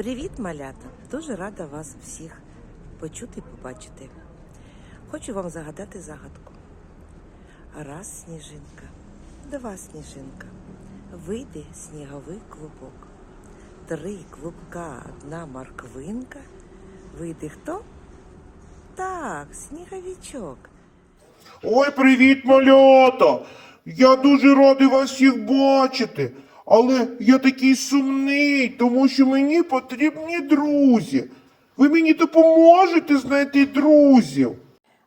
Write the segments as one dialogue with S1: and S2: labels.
S1: Привіт, малята! Дуже рада вас всіх почути і побачити. Хочу вам загадати загадку. Раз сніжинка, два сніжинка, вийде сніговий клубок. Три клубка, одна морквинка. Вийде хто? Так, сніговичок.
S2: Ой, привіт, малята! Я дуже радий вас всіх бачити. Але я такий сумний, тому що мені потрібні друзі. Ви мені допоможете знайти друзів.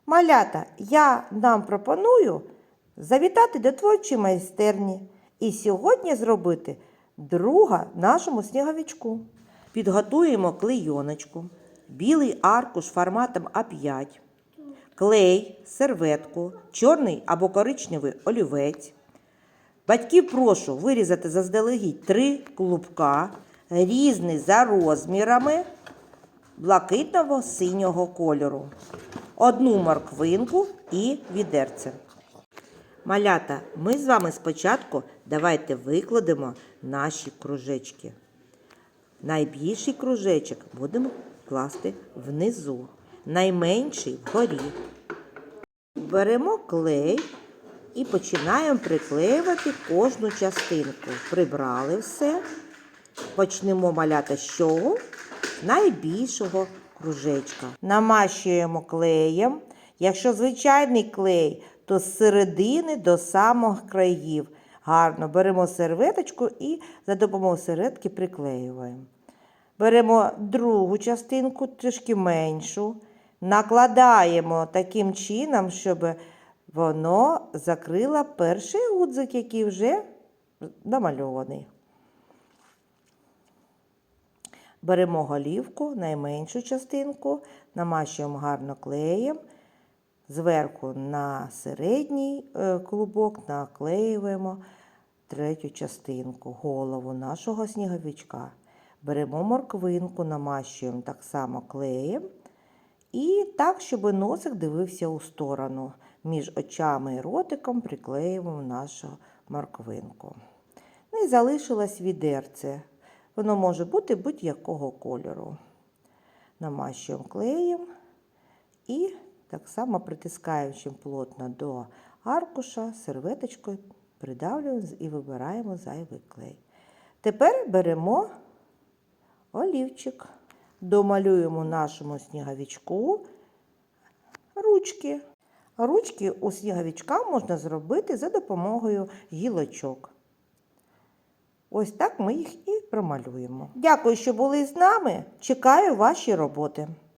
S3: Малята, я нам пропоную завітати до творчої майстерні і сьогодні зробити друга нашому сніговичку. Підготуємо клейоночку, білий аркуш форматом А5, клей, серветку, чорний або коричневий олівець. Батьків прошу вирізати заздалегідь три клубка, різний за розмірами блакитного синього кольору, одну морквинку і відерце. Малята, ми з вами спочатку давайте викладемо наші кружечки. Найбільший кружечок будемо класти внизу, найменший вгорі. Беремо клей і починаємо приклеювати кожну частинку. Прибрали все. Почнемо маляти з чого? Найбільшого кружечка. Намащуємо клеєм. Якщо звичайний клей, то з середини до самих країв. Гарно беремо серветочку і за допомогою серветки приклеюємо. Беремо другу частинку, трішки меншу, накладаємо таким чином, щоб воно закрило перший гудзик, який вже намальований. Беремо голівку, найменшу частинку, намащуємо гарно клеєм. Зверху на середній е, клубок наклеюємо третю частинку, голову нашого сніговичка. Беремо морквинку, намащуємо так само клеєм. І так, щоб носик дивився у сторону. Між очами і ротиком приклеюємо нашу морквинку. Ну і залишилось відерце. Воно може бути будь-якого кольору. Намащуємо клеєм і так само притискаючи плотно до аркуша, серветочкою придавлюємо і вибираємо зайвий клей. Тепер беремо олівчик, домалюємо нашому сніговичку ручки. Ручки у сніговичка можна зробити за допомогою гілочок. Ось так ми їх і промалюємо. Дякую, що були з нами. Чекаю ваші роботи.